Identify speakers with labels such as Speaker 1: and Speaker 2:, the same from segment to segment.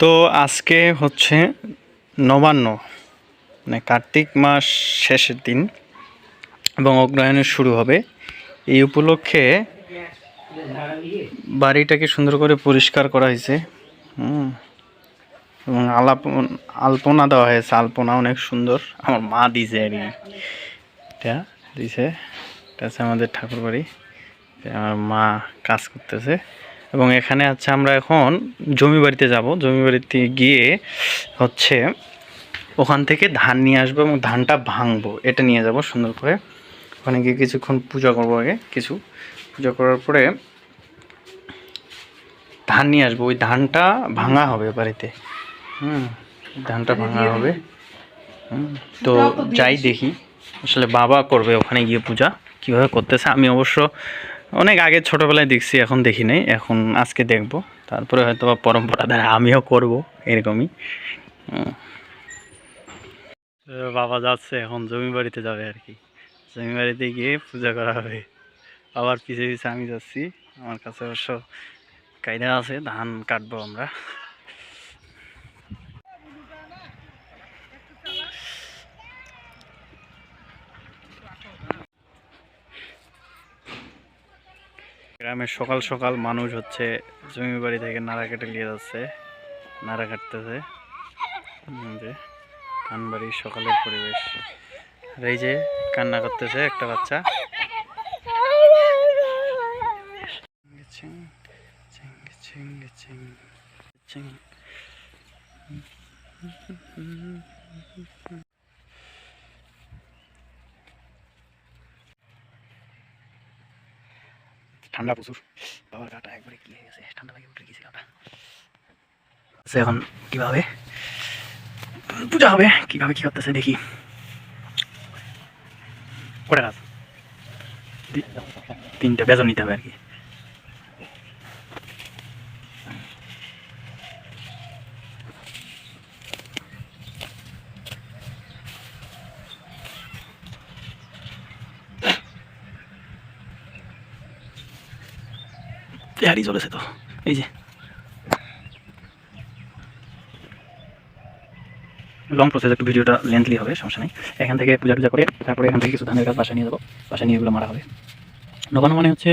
Speaker 1: তো আজকে হচ্ছে নবান্ন মানে কার্তিক মাস শেষের দিন এবং অগ্রহায়ণের শুরু হবে এই উপলক্ষে বাড়িটাকে সুন্দর করে পরিষ্কার করা হয়েছে এবং আলাপ আলপনা দেওয়া হয়েছে আলপনা অনেক সুন্দর আমার মা দিছে আর এটা দিছে এটা আছে আমাদের ঠাকুর বাড়ি আমার মা কাজ করতেছে এবং এখানে আছে আমরা এখন জমি বাড়িতে যাব জমি বাড়িতে গিয়ে হচ্ছে ওখান থেকে ধান নিয়ে আসবো এবং ধানটা ভাঙবো এটা নিয়ে যাব সুন্দর করে ওখানে গিয়ে কিছুক্ষণ পূজা করবো আগে কিছু পূজা করার পরে ধান নিয়ে আসবো ওই ধানটা ভাঙা হবে বাড়িতে হুম ধানটা ভাঙা হবে তো যাই দেখি আসলে বাবা করবে ওখানে গিয়ে পূজা কীভাবে করতেছে আমি অবশ্য অনেক আগে ছোটোবেলায় দেখছি এখন দেখি নাই এখন আজকে দেখব তারপরে হয়তো বা পরম্পরা দ্বারা আমিও করব এরকমই বাবা যাচ্ছে এখন জমি বাড়িতে যাবে আর কি জমি বাড়িতে গিয়ে পূজা করা হবে আবার পিছিয়ে পিছিয়ে আমি যাচ্ছি আমার কাছে অবশ্য কায়দা আছে ধান কাটবো আমরা গ্রামের সকাল সকাল মানুষ হচ্ছে জমি বাড়ি থেকে নাড়া কেটে নিয়ে যাচ্ছে নাড়া কাটতেছে ধানবাড়ির সকালের পরিবেশ এই যে কান্না করতেছে একটা বাচ্চা ঠান্ডা প্রচুর বাবার গাটা একবারে কি হয়ে গেছে ঠান্ডা লাগে উঠে গেছে গাটা এখন কিভাবে পূজা হবে কীভাবে কি করতেছে দেখি করে রাত তিনটা বেজন নিতে হবে আর কি গাড়ি চলেছে তো এই যে লং প্রসেস একটু ভিডিওটা লেন্থলি হবে সমস্যা নেই এখান থেকে পূজা টুজা করে তারপরে এখান থেকে কিছু ধানের গাছ বাসায় নিয়ে যাবো বাসায় নিয়ে এগুলো মারা হবে নবান্ন মানে হচ্ছে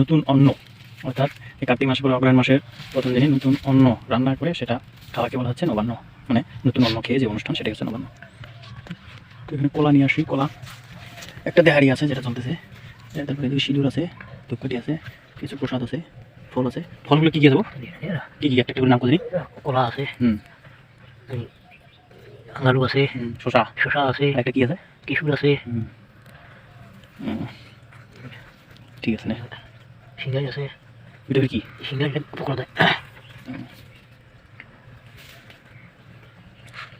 Speaker 1: নতুন অন্ন অর্থাৎ এই কার্তিক মাসের পরে অগ্রহণ মাসের প্রথম দিনে নতুন অন্ন রান্না করে সেটা খাওয়াকে বলা হচ্ছে নবান্ন মানে নতুন অন্ন খেয়ে যে অনুষ্ঠান সেটাই হচ্ছে নবান্ন তো এখানে কলা নিয়ে আসি কলা একটা দেহারি আছে যেটা চলতেছে তারপরে দুই সিঁদুর আছে ধূপকাঠি আছে কিছু প্রসাদ আছে ফল আছে ফলগুলো কী কি দেবো একটা নাম
Speaker 2: কলা আছে আলু আছে শশা শশা আছে একটা আছে আছে ঠিক আছে আছে
Speaker 1: কি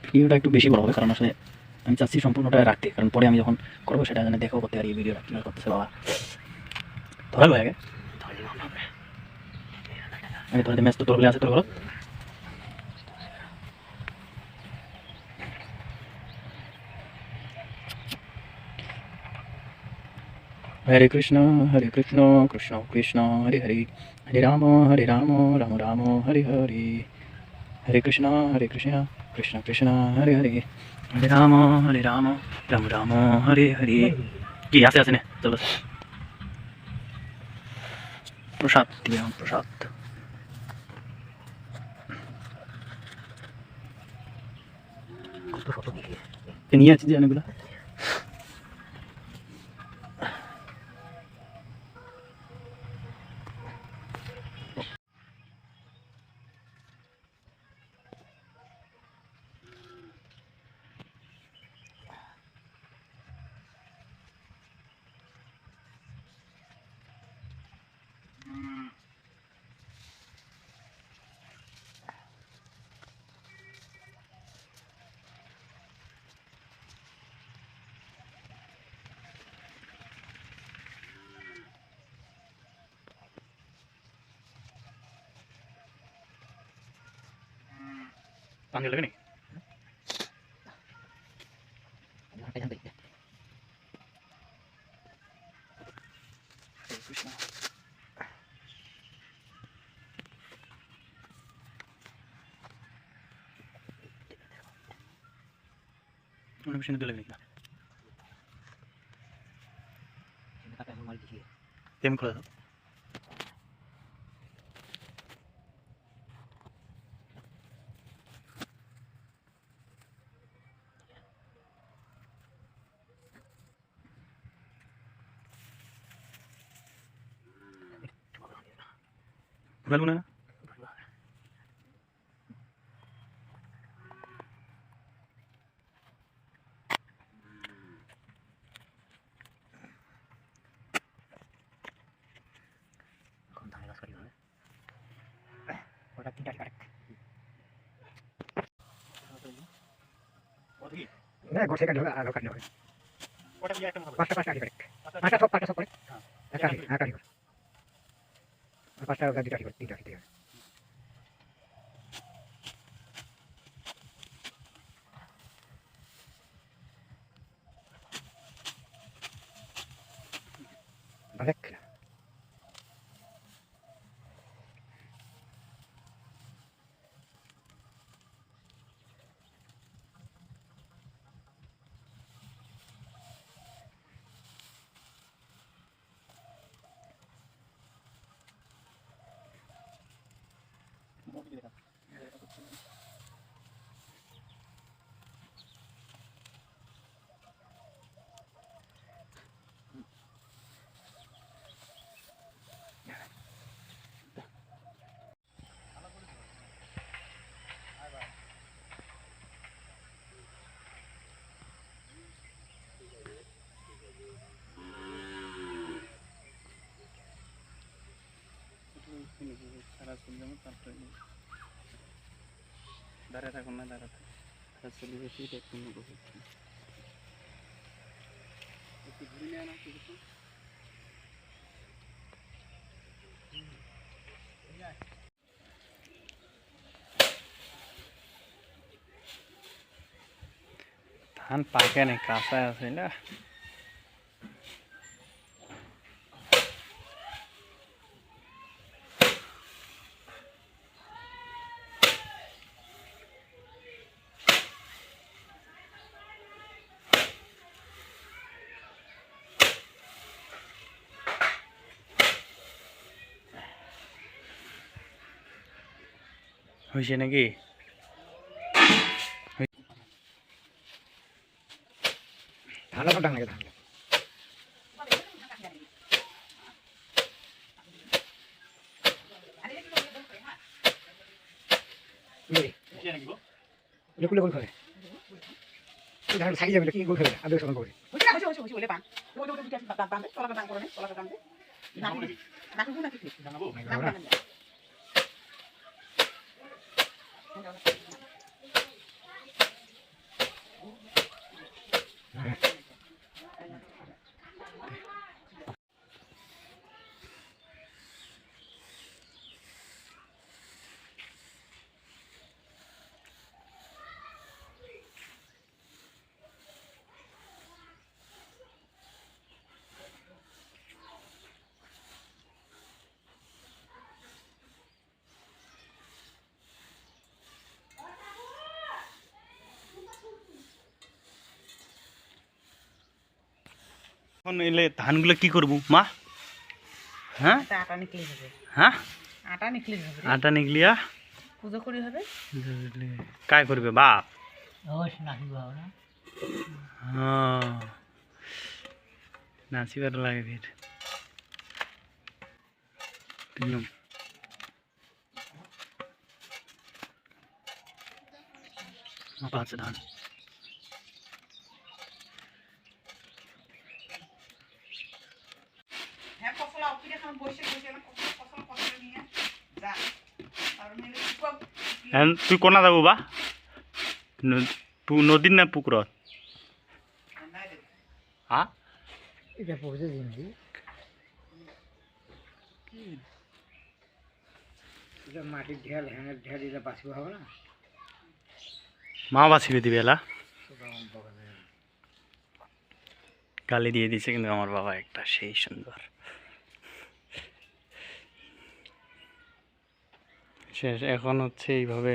Speaker 1: ভিডিওটা একটু বেশি বড় হবে কারণ আসলে আমি চাচ্ছি সম্পূর্ণটা রাখতে কারণ পরে আমি যখন করবো সেটা যেন দেখাও করতে পারি ভিডিওটা কীভাবে করতেছে বাবা ধরা হয়ে গেছে আমি তোমাদের ম্যাচ তো তোর আছে তোর বলো হরে কৃষ্ণ হরে কৃষ্ণ কৃষ্ণ কৃষ্ণ হরে হরে হরে রাম হরে রাম রাম রাম হরে হরে হরে কৃষ্ণ হরে কৃষ্ণ কৃষ্ণ কৃষ্ণ হরে হরে হরে রাম হরে রাম রাম রাম হরে হরে কি আছে আছে না চলো প্রসাদ দিলাম প্রসাদ নিয়ে আছি যে অনেকগুলো panggil lagi nih santai santai ya bagus banget Udah kesini dulu ini. Ini apa yang mau di sini? Tim kalau ভালো না হ্যাঁ গোছে কাটি হবে আর কাটি হবে পাঁচটা পাঁচটা কাটি করে পাঁচটা সব পাঁচটা সব করে হ্যাঁ কাটি হ্যাঁ কাটি 高さが出たり、出たりで。দাঁড়ায় থাকুন না দাঁড়ায় চল্লিশ ধান পাকে নাই কাঁচাই আছে না হয়েছে নাকি ধান ধান ধান লোকলে গোল খাবে ধান সাই যাবে কি গোল খাবে আদৌ সমান করে না Thank এখন এলে ধানগুলো কি করব মা
Speaker 2: হ্যাঁ আটা নিকলি হবে হ্যাঁ আটা নিকলি
Speaker 1: হবে আটা নিকলিয়া
Speaker 2: পূজা করি হবে
Speaker 1: কাই করবে বাপ
Speaker 2: অবশ্য নাকি বাবা না
Speaker 1: হ্যাঁ নাচিবার লাগে ফির দিলাম পাঁচ ধান হ্যাঁ, তুই কোনা যাবো বা নদীর না পুকুর
Speaker 2: মাটির
Speaker 1: মা বাঁচিবে দিবে এলা গালি দিয়ে দিছে কিন্তু আমার বাবা একটা সেই সুন্দর হচ্ছে এখন হচ্ছে এইভাবে